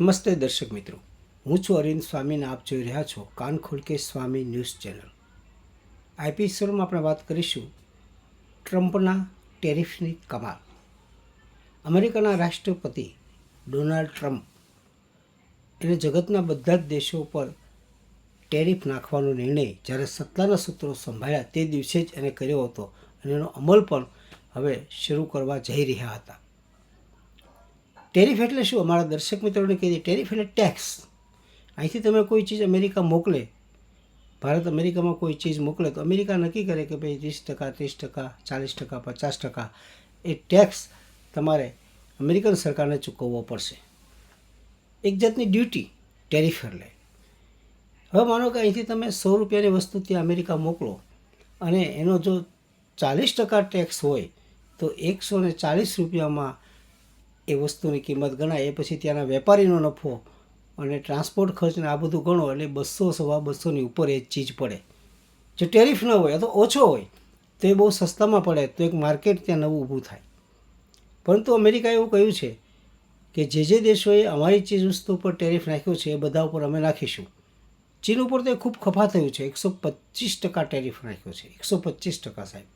નમસ્તે દર્શક મિત્રો. હું છું અરવિંદ સ્વામીને આપ જોઈ રહ્યા છો કાન ખોલકે સ્વામી ન્યૂઝ ચેનલ. આ એપિસોડમાં આપણે વાત કરીશું ટ્રમ્પના ટેરિફની કમાલ. અમેરિકાના રાષ્ટ્રપતિ ડોનાલ્ડ ટ્રમ્પ એને જગતના બધા જ દેશો પર ટેરિફ નાખવાનો નિર્ણય જ્યારે સત્તાના સૂત્રો સંભાળ્યા તે દિવસે જ એને કર્યો હતો અને એનો અમલ પણ હવે શરૂ કરવા જઈ રહ્યા હતા. ટેરિફ એટલે શું? અમારા દર્શક મિત્રોને કહી દઈએ, ટેરિફ એટલે ટેક્સ અહીંથી તમે કોઈ ચીજ અમેરિકા મોકલે, ભારત અમેરિકામાં કોઈ ચીજ મોકલે, તો અમેરિકા નક્કી કરે કે ભાઈ ત્રીસ ટકા ત્રીસ ટકા, ચાલીસ ટકા, પચાસ ટકા. એ ટેક્સ તમારે અમેરિકન સરકારને ચૂકવવો પડશે. એક જાતની ડ્યુટી ટેરિફ એટલે. હવે માનો કે અહીંથી તમે સો રૂપિયાની વસ્તુ ત્યાં અમેરિકા મોકલો અને એનો જો ચાલીસ ટકા ટેક્સ હોય, તો એકસો ચાલીસ રૂપિયામાં એ વસ્તુની કિંમત ગણાય, એ પછી ત્યાંના વેપારીનો નફો અને ટ્રાન્સપોર્ટ ખર્ચને આ બધું ગણો એટલે બસો સવા બસોની ઉપર એ ચીજ પડે. જો ટેરિફ ન હોય અથવા ઓછો હોય, તો એ બહુ સસ્તામાં પડે, તો એક માર્કેટ ત્યાં નવું ઊભું થાય. પરંતુ અમેરિકાએ એવું કહ્યું છે કે જે જે દેશોએ અમારી ચીજ વસ્તુ પર ટેરિફ નાખ્યો છે, એ બધા ઉપર અમે નાખીશું. ચીન ઉપર તો ખૂબ ખફા થયું છે, એકસો પચીસ ટકા ટેરિફ નાખ્યો છે, એકસો પચીસ ટકા સાહેબ.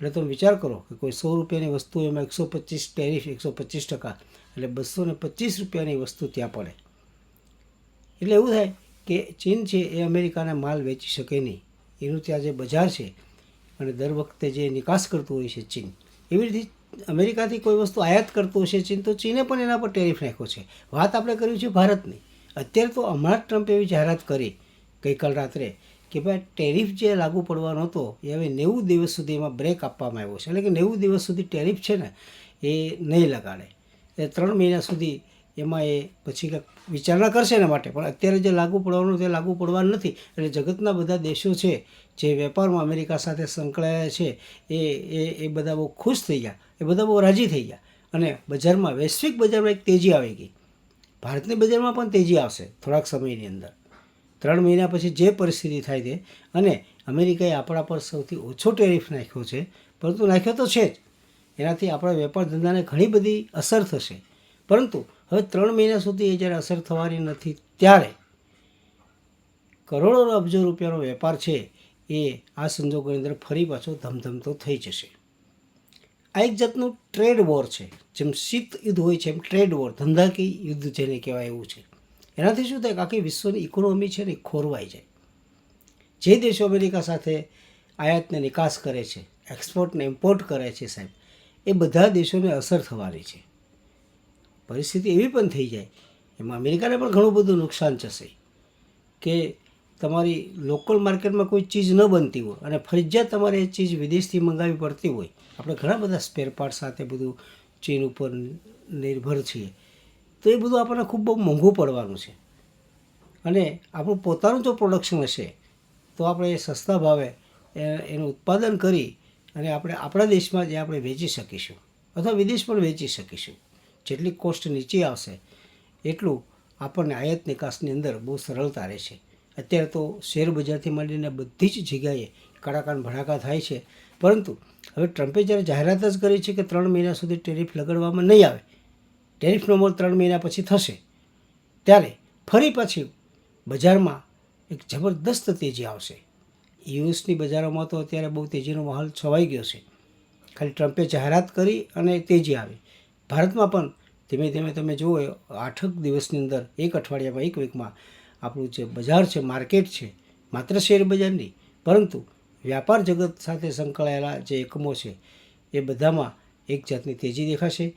એટલે તમે વિચાર કરો કે કોઈ સો રૂપિયાની વસ્તુ એમાં એકસો પચીસ ટેરિફ, એકસો પચીસ ટકા. એટલે બસો ને પચીસ રૂપિયાની વસ્તુ ત્યાં પડે. એટલે એવું થાય કે ચીન છે એ અમેરિકાને માલ વેચી શકે નહીં. એનું ત્યાં જે બજાર છે અને દર વખતે જે નિકાસ કરતું હોય છે ચીન. એવી રીતે અમેરિકાથી કોઈ વસ્તુ આયાત કરતું હશે ચીન, તો ચીને પણ એના પર ટેરિફ નાખ્યો છે. વાત આપણે કર્યું છે ભારતની. અત્યારે તો હમણાં જ ટ્રમ્પે એવી જાહેરાત કરી ગઈકાલ રાત્રે કે ભાઈ ટેરિફ જે લાગુ પડવાનો હતો, એ હવે નેવું દિવસ સુધી એમાં બ્રેક આપવામાં આવ્યો છે. એટલે કે નેવું દિવસ સુધી ટેરિફ છે ને, એ નહીં લગાડે. એ ત્રણ મહિના સુધી એમાં એ પછી કંઈક વિચારણા કરશે એના માટે. પણ અત્યારે જે લાગુ પડવાનું તે લાગુ પડવાનું નથી. એટલે જગતના બધા દેશો છે, જે વેપારમાં અમેરિકા સાથે સંકળાયેલા છે, એ એ એ બધા બહુ ખુશ થઈ ગયા. એ બધા બહુ રાજી થઈ ગયા. અને બજારમાં વૈશ્વિક બજારમાં એક તેજી આવી ગઈ. ભારતની બજારમાં પણ તેજી આવશે થોડાક સમયની અંદર. ત્રણ મહિના પછી જે પરિસ્થિતિ થાય છે, અને અમેરિકાએ આપણા પર સૌથી ઓછો ટેરિફ નાખ્યો છે, પરંતુ નાખ્યો તો છે જ. એનાથી આપણા વેપાર ધંધાને ઘણી બધી અસર થશે. પરંતુ હવે ત્રણ મહિના સુધી એ જ્યારે અસર થવાની નથી, ત્યારે કરોડો અબજો રૂપિયાનો વેપાર છે, એ આ સંજોગોની અંદર ફરી પાછો ધમધમતો થઈ જશે. આ એક જાતનું ટ્રેડ વોર છે, જેમ શીત યુદ્ધ હોય છે, એમ ટ્રેડ વોર, ધંધાકીય યુદ્ધ જેને કહેવાય એવું છે. એનાથી શું થાય કે આખી વિશ્વની ઇકોનોમી છે ને ખોરવાઈ જાય. જે દેશો અમેરિકા સાથે આયાતને નિકાસ કરે છે એક્સપોર્ટને ઇમ્પોર્ટ કરે છે સાહેબ, એ બધા દેશોને અસર થવાની છે. પરિસ્થિતિ એવી પણ થઈ જાય, એમાં અમેરિકાને પણ ઘણું બધું નુકસાન જશે કે તમારી લોકલ માર્કેટમાં કોઈ ચીજ ન બનતી હોય અને ફરજિયાત તમારે એ ચીજ વિદેશથી મંગાવવી પડતી હોય. આપણે ઘણા બધા સ્પેર પાર્ટ સાથે બધું ચીન ઉપર નિર્ભર છીએ. તો એ બધું આપણને ખૂબ બહુ મોંઘું પડવાનું છે. અને આપણું પોતાનું જો પ્રોડક્શન હશે, તો આપણે એ સસ્તા ભાવે એનું ઉત્પાદન કરી અને આપણે આપણા દેશમાં જે આપણે વેચી શકીશું, અથવા વિદેશ પણ વેચી શકીશું, જેટલી કોસ્ટ નીચે આવશે, એટલું આપણને આયાત નિકાસની અંદર બહુ સરળતા રહે છે અત્યારે તો શેર બજારથી માંડીને બધી જ જગ્યાએ કડાકાન ભડાકા થાય છે. પરંતુ હવે ટ્રમ્પે જ્યારે જાહેરાત જ કરી છે કે ત્રણ મહિના સુધી ટેરિફ લગાડવામાં નહીં આવે ટેરિફનો અમલ ત્રણ મહિના પછી થશે. ત્યારે ફરી પાછી બજારમાં એક જબરદસ્ત તેજી આવશે. યુએસની બજારોમાં તો અત્યારે બહુ તેજીનો માહોલ છવાઈ ગયો છે. ખાલી ટ્રમ્પે જાહેરાત કરી અને તેજી આવી. ભારતમાં પણ ધીમે ધીમે તમે જુઓ, આઠક દિવસની અંદર, એક અઠવાડિયામાં, એક વીકમાં આપણું જે બજાર છે, માર્કેટ છે, માત્ર શેર બજાર નહીં, પરંતુ વ્યાપાર જગત સાથે સંકળાયેલા જે એકમો છે, એ બધામાં એક જાતની તેજી દેખાશે.